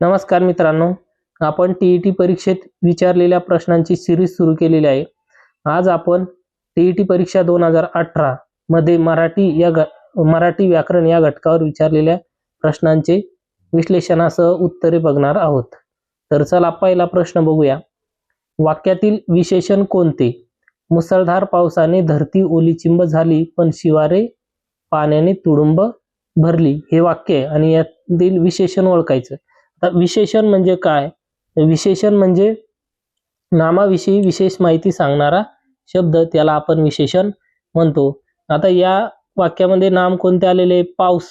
नमस्कार मित्रांनो आपण टी ई टी परीक्षेत विचारलेल्या प्रश्नांची सिरीज सुरू केलेली आहे. आज आपण टी ई टी परीक्षा दोन हजार अठरा मध्ये मराठी या ग मराठी व्याकरण या घटकावर विचारलेल्या प्रश्नांचे विश्लेषणासह उत्तरे बघणार आहोत. तर चला पहिला प्रश्न बघूया. वाक्यातील विशेषण कोणते? मुसळधार पावसाने धरती ओलीचिंब झाली पण शिवारे पाण्याने तुडुंब भरली हे वाक्य आहे आणि यातील विशेषण ओळखायचं आता विशेषण म्हणजे काय? विशेषण म्हणजे नामाविषयी विशेष माहिती सांगणारा शब्द त्याला आपण विशेषण म्हणतो. आता या वाक्यामध्ये नाम कोणते आलेले? पाऊस.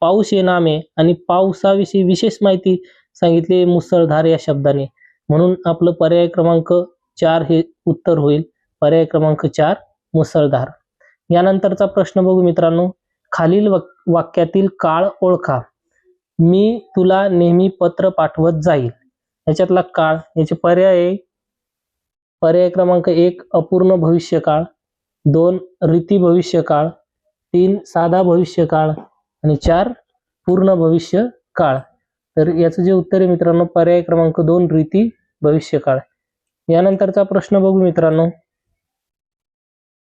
पाऊस हे नाम आहे आणि पावसाविषयी विशेष माहिती सांगितली मुसळधार या शब्दाने. म्हणून आपलं पर्याय क्रमांक चार हे उत्तर होईल. पर्याय क्रमांक चार मुसळधार. यानंतरचा प्रश्न बघू मित्रांनो. खालील वाक- वाक्यातील काळ ओळखा. मी तुला नेहमी पत्र पाठवत जाईल. याच्यातला काळ याचे पर्याय पर्याय क्रमांक एक अपूर्ण भविष्यकाळ दोन रीती भविष्यकाळ तीन साधा भविष्यकाळ आणि चार पूर्ण भविष्य काळ तर याचं जे उत्तर आहे मित्रांनो पर्याय क्रमांक दोन रीती भविष्यकाळ. यानंतरचा प्रश्न बघू मित्रांनो.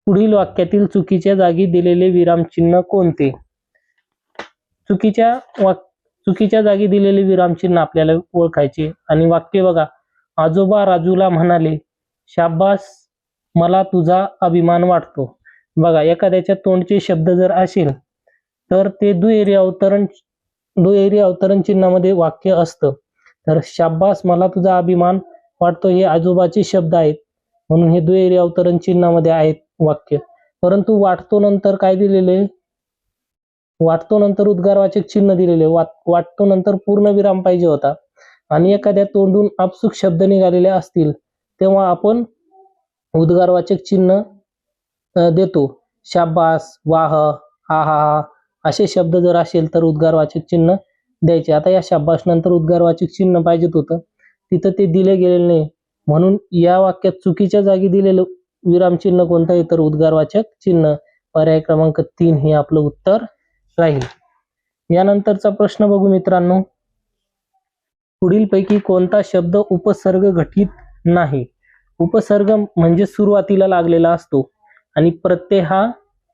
पुढील वाक्यातील चुकीच्या जागी दिलेले विरामचिन्ह कोणते? चुकीच्या वाक्य चुकीच्या जागी दिलेले विरामचिन्ह आपल्याला ओळखायचे. आणि वाक्य बघा आजोबा राजूला म्हणाले शाब्बास मला तुझा अभिमान वाटतो. बघा एखाद्याच्या तोंडचे शब्द जर असेल तर ते दुहेरी अवतरण दुहेरी अवतरण चिन्हामध्ये वाक्य असतं. तर शाब्बास मला तुझा अभिमान वाटतो हे आजोबाचे शब्द आहेत. म्हणून हे दुहेरी अवतरण चिन्हामध्ये आहेत वाक्य. परंतु वाटतो नंतर काय दिलेले वाटतो नंतर उद्गारवाचक चिन्ह दिलेले वाट वाटतो नंतर पूर्ण विराम पाहिजे होता. आणि एखाद्या तोंडून आपसुक शब्द निघालेले असतील तेव्हा आपण उद्गारवाचक चिन्ह देतो. शाबास वाह हा हा हा असे शब्द जर असेल तर उद्गारवाचक चिन्ह द्यायचे. आता या शाबास नंतर उद्गारवाचक चिन्ह पाहिजेत होतं. तिथं ते दिले गेलेले नाही. म्हणून या वाक्यात चुकीच्या जागी दिलेलं विरामचिन्ह कोणतं आहे? तर उद्गारवाचक चिन्ह. पर्याय क्रमांक तीन हे आपलं उत्तर. राहील. यानंतरचा प्रश्न बघू मित्रांनो. पुढीलपैकी कोणता शब्द उपसर्ग घटित नाही? उपसर्ग म्हणजे सुरुवातीला लागलेला असतो आणि प्रत्यय हा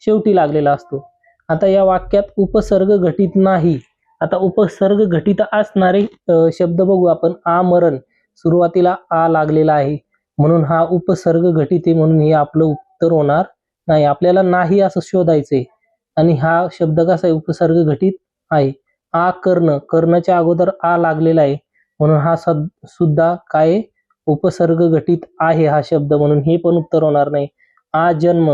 शेवटी लागलेला असतो. आता या वाक्यात उपसर्ग घटित नाही. आता उपसर्ग घटित असणारे शब्द बघू आपण. आमरण. सुरुवातीला आ लागलेला आहे. म्हणून हा उपसर्ग घटित आहे म्हणून हे आपलं उत्तर होणार नाही. आपल्याला नाही असं शोधायचंय. आणि हा शब्द कसा आहे? उपसर्ग घटित आहे. आ कर्ण. कर्णच्या अगोदर आ लागलेला आहे. म्हणून हा सब सुद्धा काय उपसर्ग घटित आहे हा शब्द. म्हणून हे पण उत्तर होणार नाही. आ जन्म.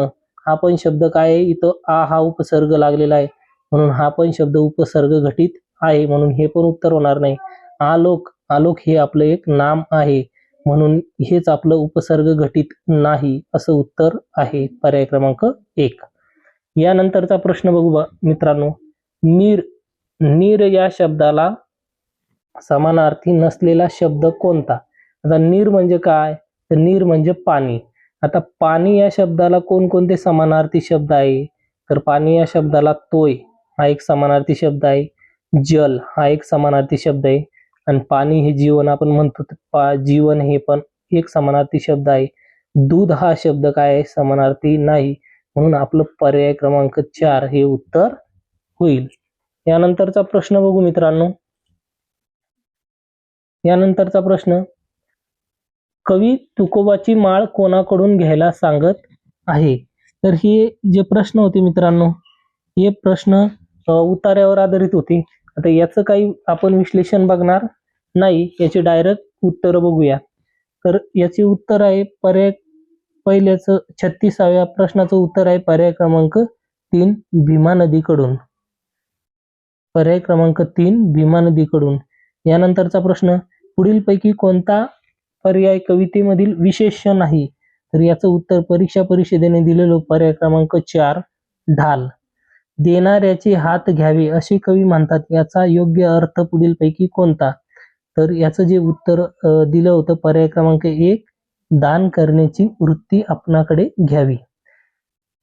हा पण शब्द काय आहे? इथं आ हा उपसर्ग लागलेला आहे. म्हणून हा पण शब्द उपसर्ग घटित आहे. म्हणून हे पण उत्तर होणार नाही. आलोक. आलोक हे आपलं एक नाम आहे. म्हणून हेच आपलं उपसर्ग घटित नाही असं उत्तर आहे. पर्याय क्रमांक एक. यानंतरचा प्रश्न बघू मित्रांनो. नीर नीर या शब्दाला समानार्थी नसलेला शब्द कोणता? आता नीर म्हणजे काय? तर नीर म्हणजे पाणी. आता पाणी या शब्दाला कोणकोणते समानार्थी शब्द आहे? तर पाणी या शब्दाला तोय हा एक समानार्थी शब्द आहे. जल हा एक समानार्थी शब्द आहे. आणि पाणी हे जीवन आपण म्हणतो पा जीवन हे पण एक समानार्थी शब्द आहे. दूध हा शब्द काय आहे? समानार्थी नाही. म्हणून आपलं पर्याय क्रमांक चार हे उत्तर होईल. यानंतरचा प्रश्न बघू मित्रांनो. यानंतरचा प्रश्न कवी तुकोबाची माळ कोणाकडून घ्यायला सांगत आहे? तर हे जे प्रश्न होते मित्रांनो हे प्रश्न उतार्यावर आधारित होते. आता याचं काही आपण विश्लेषण बघणार नाही याचे डायरेक्ट उत्तर बघूया. तर याचे उत्तर आहे पर्याय पहिल्याच छत्तीसाव्या प्रश्नाचं उत्तर आहे पर्याय क्रमांक तीन भीमा नदीकडून. पर्याय क्रमांक तीन भीमा नदीकडून. यानंतरचा प्रश्न पुढीलपैकी कोणता पर्याय कवितेमधील विशेष नाही? तर याचं उत्तर परीक्षा परिषदेने दिलेलं पर्याय क्रमांक चार ढाल. देणाऱ्याचे हात घ्यावे असे कवी म्हणतात याचा योग्य अर्थ पुढीलपैकी कोणता? तर याचं जे उत्तर दिलं होतं पर्याय क्रमांक एक दान करण्याची वृत्ती आपणाकडे घ्यावी.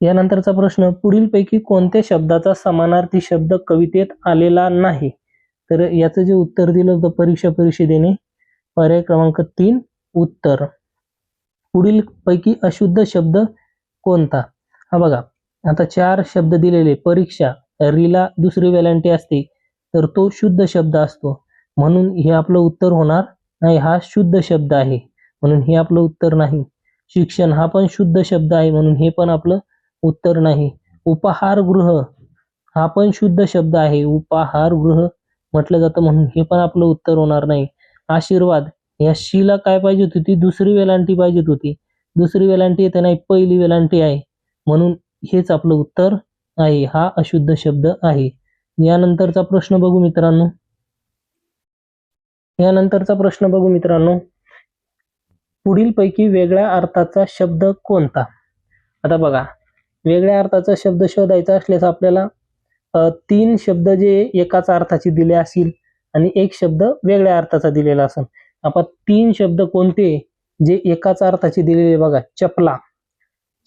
यानंतरचा प्रश्न पुढीलपैकी कोणत्या शब्दाचा समानार्थी शब्द कवितेत आलेला नाही? तर याचं जे उत्तर दिलं होतं परीक्षा परिषदेने पर्याय क्रमांक तीन उत्तर. पुढील पैकी अशुद्ध शब्द कोणता? हा बघा आता चार शब्द दिलेले परीक्षा रीला दुसरी वेलांटी असते तर तो शुद्ध शब्द असतो. म्हणून हे आपलं उत्तर होणार नाही हा शुद्ध शब्द आहे. म्हणून हे आपलं उत्तर नाही. शिक्षण हा पण शुद्ध शब्द आहे म्हणून हे पण आपलं उत्तर नाही. उपाहारगृह हा पण शुद्ध शब्द आहे. उपाहारगृह म्हटलं जातं म्हणून हे पण आपलं उत्तर होणार नाही. आशीर्वाद या शीला काय पाहिजे होती? दुसरी वेलांटी पाहिजे होती. दुसरी वेलांटी येते नाही पहिली वेलांटी आहे. म्हणून हेच आपलं उत्तर आहे. हा अशुद्ध शब्द आहे. यानंतरचा प्रश्न बघू मित्रांनो. यानंतरचा प्रश्न बघू मित्रांनो. पुढीलपैकी वेगळ्या अर्थाचा शब्द कोणता? आता बघा वेगळ्या अर्थाचा शब्द शोधायचा असल्यास आपल्याला तीन शब्द जे एकाच अर्थाचे दिले असतील आणि एक शब्द वेगळ्या अर्थाचा दिलेला असेल. आपण तीन शब्द कोणते जे एकाच अर्थाचे दिलेले बघा चपला.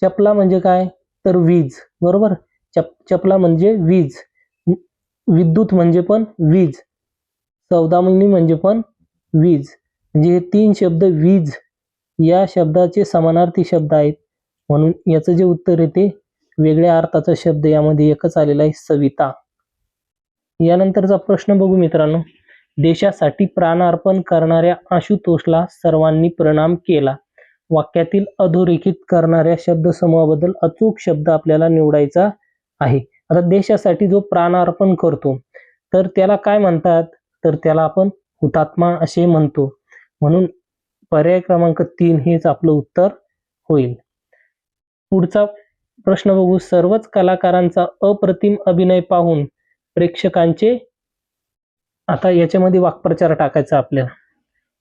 चपला म्हणजे काय? तर वीज बरोबर? चप चपला म्हणजे वीज. विद्युत म्हणजे पण वीज. सौदामिनी म्हणजे पण वीज. म्हणजे हे तीन शब्द वीज या शब्दाचे समानार्थी शब्द आहेत. म्हणून याचं जे उत्तर आहे ते वेगळ्या अर्थाचा शब्द यामध्ये एकच आलेला आहे सविता. यानंतरचा प्रश्न बघू मित्रांनो. देशासाठी प्राणार्पण करणाऱ्या आशुतोषला सर्वांनी प्रणाम केला. वाक्यातील अधोरेखित करणाऱ्या शब्दसमूहाबद्दल अचूक शब्द आपल्याला निवडायचा आहे. आता देशासाठी जो प्राणार्पण करतो तर त्याला काय म्हणतात? तर त्याला आपण हुतात्मा असे म्हणतो. म्हणून पर्याय क्रमांक तीन हेच आपलं उत्तर होईल. पुढचा प्रश्न बघू. सर्वच कलाकारांचा अप्रतिम अभिनय पाहून प्रेक्षकांचे आता याच्यामध्ये वाक्प्रचार टाकायचा आपल्याला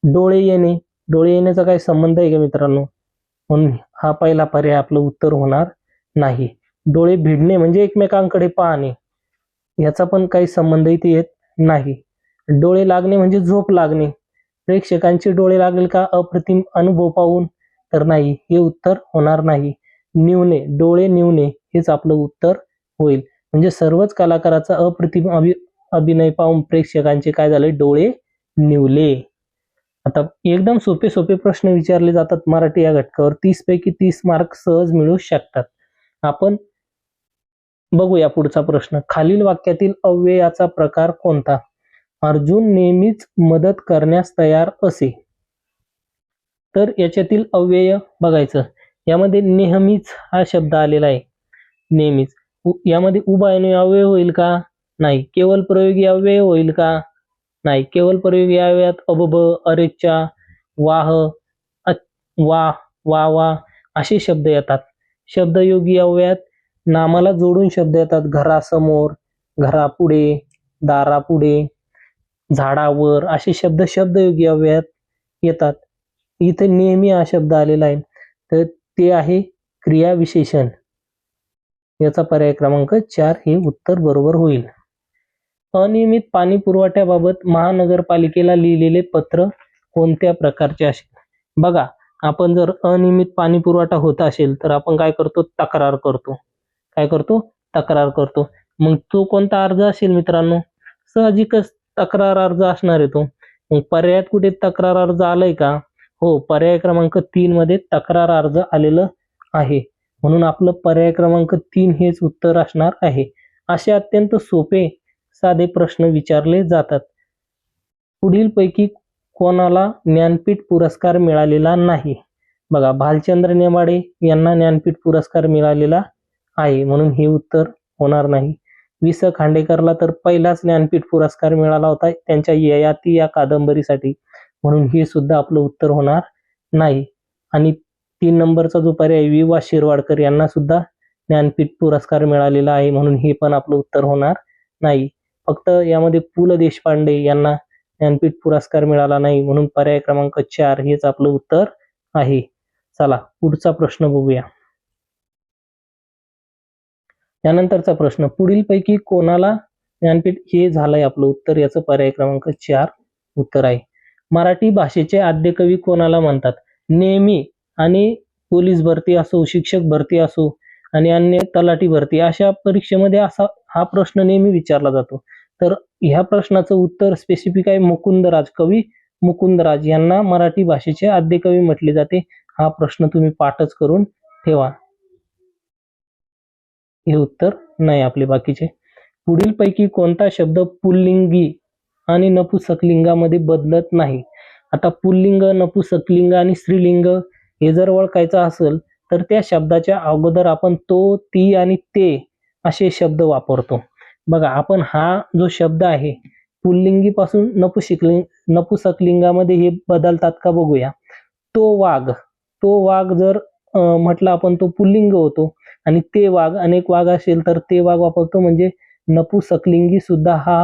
डोळे येणे. डोळे येण्याचा काही संबंध आहे का मित्रांनो? म्हणून हा पहिला पर्याय आपलं उत्तर होणार नाही. डोळे भिडणे म्हणजे एकमेकांकडे पाहणे. याचा पण काही संबंध इथे येत नाही. डोळे लागणे म्हणजे झोप लागणे. प्रेक्षकांचे डोळे लागेल का अप्रतिम अनुभव पाहून? तर नाही हे उत्तर होणार नाही. निवणे डोळे निवणे हेच आपलं उत्तर होईल. म्हणजे सर्वच कलाकाराचा अप्रतिम अभि अभिनय पाहून प्रेक्षकांचे काय झाले? डोळे निवले आता एकदम सोपे सोपे प्रश्न विचारले जातात मराठी या घटकावर. तीस पैकी तीस मार्क सहज मिळू शकतात. आपण बघूया पुढचा प्रश्न. खालील वाक्यातील अव्ययाचा प्रकार कोणता? अर्जुन नेहमीच मदत करण्यास तयार असे. तर याच्यातील अव्यय बघायचं. यामध्ये नेहमीच हा शब्द आलेला आहे. नेहमीच. यामध्ये उभा अव्यय होईल का? नाही. केवळ प्रयोगी अव्यय होईल का? नाही. केवळ प्रयोगी अव्ययात अबब अरेच्चा वाह वा वा वा असे शब्द येतात. शब्दयोगी अव्ययात नामाला जोडून शब्द येतात. घरासमोर घरापुढे दारापुढे झाडावर असे शब्द शब्दयोगी अव्ययात येतात. इथे नेहमी हा शब्द आलेला आहे. तर ते आहे क्रियाविशेषण. याचा पर्याय क्रमांक चार हे उत्तर बरोबर होईल. अनियमित पाणी पुरवठ्याबाबत महानगरपालिकेला लिहिलेले पत्र कोणत्या प्रकारचे असेल? बघा आपण जर अनियमित पाणी पुरवठा होत असेल तर आपण काय करतो? तक्रार करतो. काय करतो? तक्रार करतो. मग तो कोणता अर्ज असेल मित्रांनो? साहजिकच तक्रार अर्ज असणार आहे तो. मग पर्यायात कुठे तक्रार अर्ज आलाय का? हो पर्याय क्रमांक तीन मध्ये तक्रार अर्ज आलेलं आहे. म्हणून आपलं पर्याय क्रमांक तीन हेच उत्तर असणार आहे. असे अत्यंत सोपे साधे प्रश्न विचारले जातात. पुढील पैकी कोणाला ज्ञानपीठ पुरस्कार मिळालेला नाही? बघा भालचंद्र नेमाडे यांना ज्ञानपीठ पुरस्कार मिळालेला आहे. म्हणून हे उत्तर होणार नाही. वि स खांडेकरला तर पहिलाच ज्ञानपीठ पुरस्कार मिळाला होता त्यांच्या ययाती या कादंबरीसाठी. म्हणून हे सुद्धा आपलं उत्तर होणार नाही. आणि तीन नंबरचा जो पर्याय वि वा शिरवाडकर यांना सुद्धा ज्ञानपीठ पुरस्कार मिळालेला आहे. म्हणून हे पण आपलं उत्तर होणार नाही. फक्त यामध्ये पु ल देशपांडे यांना ज्ञानपीठ पुरस्कार मिळाला नाही. म्हणून पर्याय क्रमांक चार हेच आपलं उत्तर आहे. चला पुढचा प्रश्न बघूया. त्यानंतरचा प्रश्न पुढील पैकी कोणाला ज्ञानपीठ हे झालंय आपलं उत्तर? याचं पर्याय क्रमांक चार उत्तर आहे. मराठी भाषेचे आद्य कवी कोणाला म्हणतात? नेहमी आणि पोलीस भरती असो शिक्षक भरती असो आणि अन्य तलाठी भरती अशा परीक्षेमध्ये असा हा प्रश्न नेहमी विचारला जातो. तर ह्या प्रश्नाचं उत्तर स्पेसिफिक आहे मुकुंदराज कवी. मुकुंदराज यांना मराठी भाषेचे आद्यकवी म्हटले जाते. हा प्रश्न तुम्ही पाठच करून ठेवा. हे उत्तर नाही आपले बाकीचे. पुढील पैकी कोणता शब्द पुल्लिंगी आणि नपुसकलिंगामध्ये बदलत नाही? आता पुल्लिंग नपुसकलिंग आणि स्त्रीलिंग हे जर ओळखायचं असेल तर त्या शब्दाच्या अगोदर आपण तो ती आणि ते असे शब्द वापरतो. बघा आपण हा जो शब्द आहे पुल्लिंगी पासून नपुसकलिंगामध्ये हे बदलतात का बघूया. तो वाघ तो वाघ जर म्हटलं आपण तो पुल्लिंग होतो आणि ते वाघ अनेक वाघ असेल तर ते वाघ वापरतो. म्हणजे नपुसकलिंगी सुद्धा हा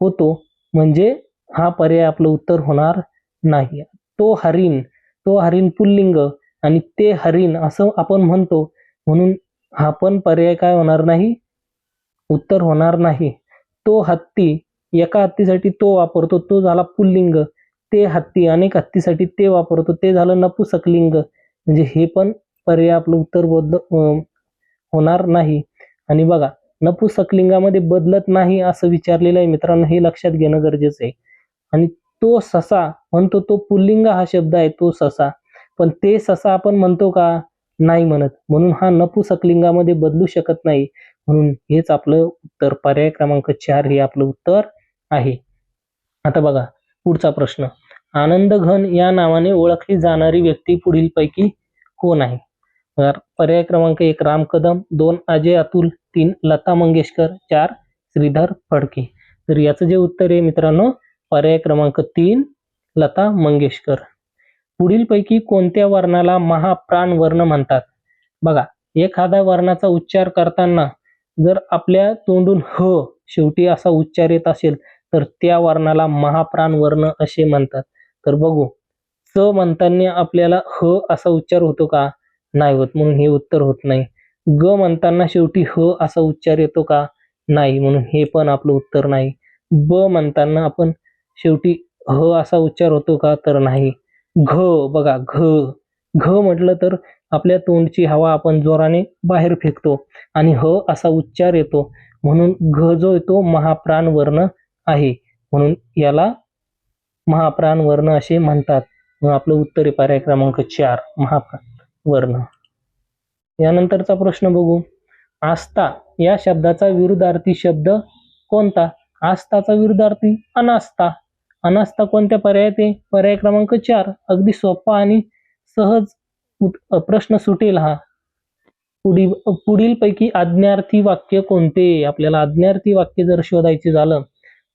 होतो. म्हणजे हा पर्याय आपलं उत्तर होणार नाही. तो हरिण तो हरिण पुल्लिंग आणि ते हरिण असं आपण म्हणतो. म्हणून हा पण पर्याय काय होणार नाही? उत्तर होणार नाही. तो हत्ती एका हत्तीसाठी तो वापरतो तो झाला पुल्लिंग. ते हत्ती अनेक हत्तीसाठी ते वापरतो. ते झालं नपुसकलिंग. म्हणजे हे पण पर्याय आपलं उत्तर बदल होणार नाही. आणि बघा नपुसकलिंगामध्ये बदलत नाही असं विचारलेलं आहे मित्रांनो हे लक्षात घेणं गरजेचं आहे. आणि तो ससा म्हणतो तो पुल्लिंग हा शब्द आहे तो ससा. पण ते ससा आपण म्हणतो का? नाही म्हणत. म्हणून हा नपुसकलिंगामध्ये बदलू शकत नाही. म्हणून हेच आपलं उत्तर. पर्याय क्रमांक चार हे आपलं उत्तर आहे. आता बघा पुढचा प्रश्न. आनंद घन या नावाने ओळखली जाणारी व्यक्ती पुढीलपैकी कोण आहे? पर्याय क्रमांक एक राम कदम दोन अजय अतुल तीन लता मंगेशकर चार श्रीधर फडके. तर याचं जे उत्तर आहे मित्रांनो पर्याय क्रमांक तीन लता मंगेशकर. पुढीलपैकी कोणत्या वर्णाला महाप्राण वर्ण म्हणतात? बघा एखाद्या वर्णाचा उच्चार करताना जर आपल्या तोंडून ह शेवटी असा उच्चार येत असेल तर त्या वर्णाला महाप्राण वर्ण असे म्हणतात. तर बघू च म्हणताना आपल्याला ह असा उच्चार होतो का? नाही होत म्हणून हे उत्तर होत नाही. ग म्हणताना शेवटी ह असा उच्चार येतो का? नाही म्हणून हे पण आपलं उत्तर नाही. ब म्हणताना आपण शेवटी ह असा उच्चार होतो का? तर नाही. घ बघा घ. घ म्हटलं तर आपल्या तोंडची हवा आपण जोराने बाहेर फेकतो आणि ह असा उच्चार येतो. म्हणून घ जो येतो महाप्राण वर्ण आहे. म्हणून याला महाप्राण वर्ण असे म्हणतात. म्हणून आपलं उत्तर आहे पर्याय क्रमांक चार महाप्राण. वर्ण. यानंतरचा प्रश्न बघू. आस्था या शब्दाचा विरुद्धार्थी शब्द कोणता? आस्थाचा विरुद्धार्थी अनास्था. अनास्था कोणत्या पर्यायात आहे? पर्याय क्रमांक चार. अगदी सोपा आणि सहज प्रश्न सुटेल हा. पुढील पुढील पैकी आज्ञार्थी वाक्य कोणते? आपल्याला आज्ञार्थी वाक्य जर शोधायचे झालं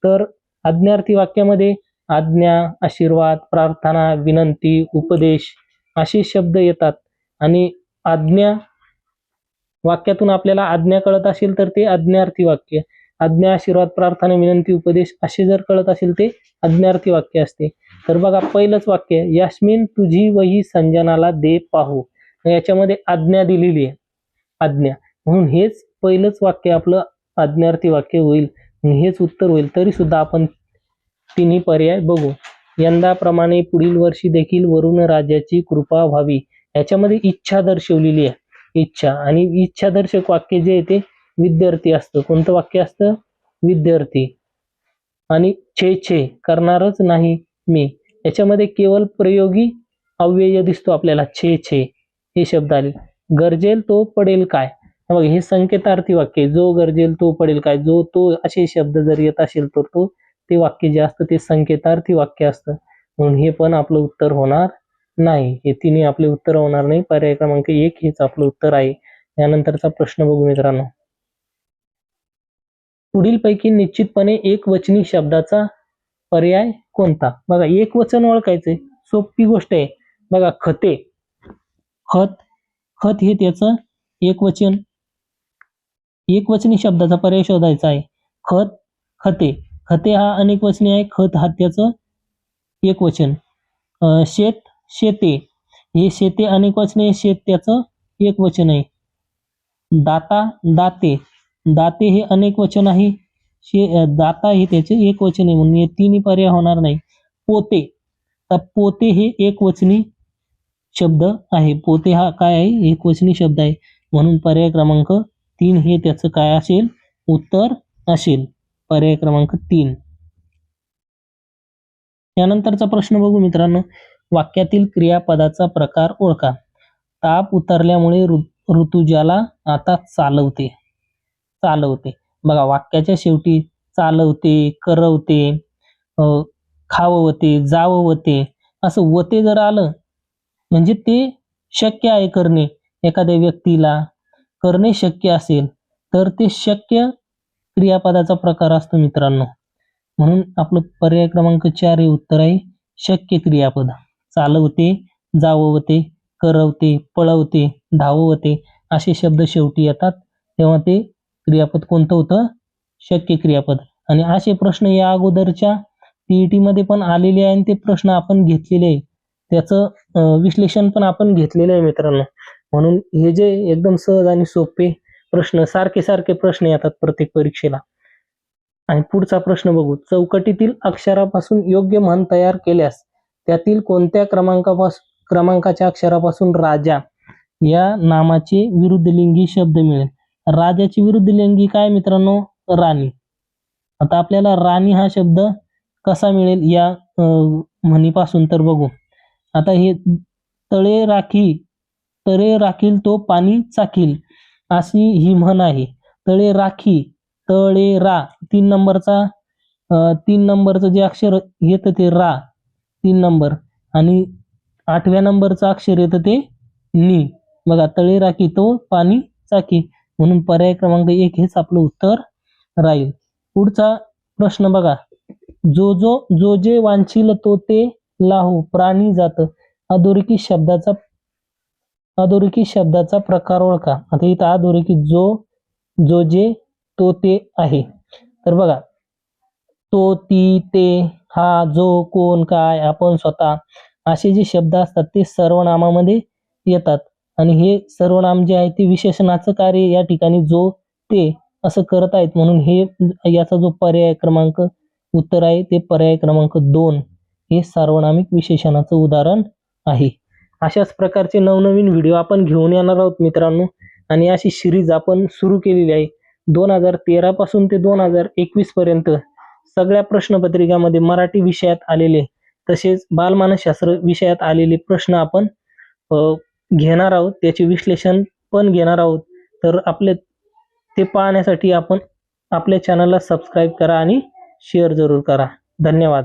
तर आज्ञार्थी वाक्यामध्ये आज्ञा आशीर्वाद प्रार्थना विनंती उपदेश असे शब्द येतात. आणि आज्ञा वाक्यातून आपल्याला आज्ञा कळत असेल तर ते आज्ञार्थी वाक्य. आज्ञा आशीर्वाद प्रार्थना विनंती उपदेश असे जर कळत असेल ते आज्ञार्थी वाक्य असते. तर बघा पहिलंच वाक्य यास्मिन तुझी वही संजनाला दे पाहू. याच्यामध्ये आज्ञा दिलेली आहे. आज्ञा. म्हणून हेच पहिलंच वाक्य आपलं आज्ञार्थी वाक्य होईल. हेच उत्तर होईल. तरी सुद्धा आपण तिन्ही पर्याय बघू. यंदाप्रमाणे पुढील वर्षी देखील वरुण राजाची कृपा व्हावी. याच्यामध्ये इच्छा दर्शवलेली आहे. इच्छा आणि इच्छादर्शक वाक्य जे आहे ते विद्यार्थी असतं. कोणतं वाक्य असतं? विद्यार्थी. आणि छे छे करणारच नाही मी. याच्यामध्ये केवळ प्रयोगी अव्यय दिसतो आपल्याला. छे छे हे शब्द आले. गरजेल तो पडेल काय? हे बघा हे संकेतार्थी वाक्य जो गरजेल तो पडेल काय? जो तो असे शब्द जर येत असेल तर तो ते वाक्य जे असतं ते संकेतार्थी वाक्य असतं. म्हणून हे पण आपलं उत्तर होणार नाही हे तिन्ही आपले उत्तर होणार नाही. पर्याय क्रमांक एक हेच आपलं उत्तर आहे. यानंतरचा प्रश्न बघू मित्रांनो. पुढीलपैकी निश्चितपणे एक वचनी शब्दाचा पर्याय कोणता? बघा एक वचन ओळखायचंय. सोपी गोष्ट आहे. बघा खते. खत खत हे त्याचं एक वचन. एक वचनी शब्दाचा पर्याय शोधायचा आहे. खत खते. खते हा अनेक वचनी आहे खत हा त्याचं एक वचन. शेत शेते. हे शेते अनेक वचने आहे, शेत त्याचं एक वचन आहे. दाता दाते. दाते हे अनेक वचन आहे. शे दाता हे त्याचे एक वचन आहे. म्हणून हे तिन्ही पर्याय होणार नाही. पोते. तर पोते हे एक वचनी शब्द आहे. पोते हा काय आहे? एक वचनी शब्द आहे. म्हणून पर्याय क्रमांक तीन हे त्याचं काय असेल? उत्तर असेल. पर्याय क्रमांक तीन. यानंतरचा प्रश्न बघू मित्रांनो. वाक्यातील क्रियापदाचा प्रकार ओळखा. ताप उतरल्यामुळे ऋ- ऋतुजाला आता चालवते. चालवते. बघा वाक्याच्या शेवटी चालवते करवते अं, खाववते जाववते असं वते जर आलं म्हणजे ते शक्य आहे करणे. एखाद्या व्यक्तीला करणे शक्य असेल तर ते शक्य क्रियापदाचा प्रकार असतो मित्रांनो. म्हणून आपलं पर्याय क्रमांक चार हे उत्तर आहे शक्य क्रियापद. चालवते जाववते करवते पळवते धाववते असे शब्द शेवटी येतात. तेव्हा ते क्रियापद कोणतं होतं? शक्य क्रियापद. आणि असे प्रश्न या अगोदरच्या टीईटी मध्ये पण आलेले आहे आणि ते प्रश्न आपण घेतलेले आहे. त्याचं विश्लेषण पण आपण घेतलेलं आहे मित्रांनो. म्हणून हे जे एकदम सहज आणि सोपे प्रश्न सारखे सारखे प्रश्न येतात प्रत्येक परीक्षेला. आणि पुढचा प्रश्न बघू. चौकटीतील अक्षरापासून योग्य म्हण तयार केल्यास त्यातील कोणत्या क्रमांकापासून क्रमांकाच्या अक्षरापासून राजा या नामाचे विरुद्धलिंगी शब्द मिळेल? राजाची विरुद्धलिंगी काय मित्रांनो? राणी. आता आपल्याला राणी हा शब्द कसा मिळेल या म्हणीपासून तर बघू. आता हे तळे राखी तळे राखील तो पाणी चाकील अशी ही म्हण आहे. तळे राखी तळे रा तीन नंबरचा तीन नंबरचं जे अक्षर येतं ते रा. तीन नंबर. आणि आठव्या नंबरचं अक्षर येतं ते नी. बघा तळे राखी तो पाणी चाकी. म्हणून पर्याय क्रमांक एक हेच आपलं उत्तर राहील. पुढचा प्रश्न बघा. जो जो जो जे वांछील तो ते लाहो प्राणी जात. अधोरेखित शब्दाचा अधोरेखित शब्दाचा प्रकार ओळखा. आता इथं अधोरेखित जो जो जे तो ते आहे. तर बघा तो ती ते हा जो कोण काय आपण स्वतः असे जे शब्द असतात ते सर्वनामामध्ये येतात. आणि हे सर्वनाम जे आहे ते विशेषणाचं कार्य या ठिकाणी जो ते असं करत आहेत म्हणून हे याचा जो पर्याय क्रमांक उत्तर आहे ते पर्याय क्रमांक दोन हे सार्वनामिक विशेषणाचं उदाहरण आहे. अशाच प्रकारचे नवनवीन व्हिडिओ आपण घेऊन येणार आहोत मित्रांनो. आणि अशी सिरीज आपण सुरू केलेली आहे. दोन हजार तेरा पासून ते दोन हजार एकवीस पर्यंत सगळ्या प्रश्नपत्रिकामध्ये मराठी विषयात आलेले तसेच बालमानसशास्त्र विषयात आलेले प्रश्न आपण घेणार आहोत. त्याचे विश्लेषण पण घेणार आहोत. तर आपले ते पाहण्यासाठी आपण आपल्या चॅनलला सबस्क्राईब करा आणि शेअर जरूर करा. धन्यवाद.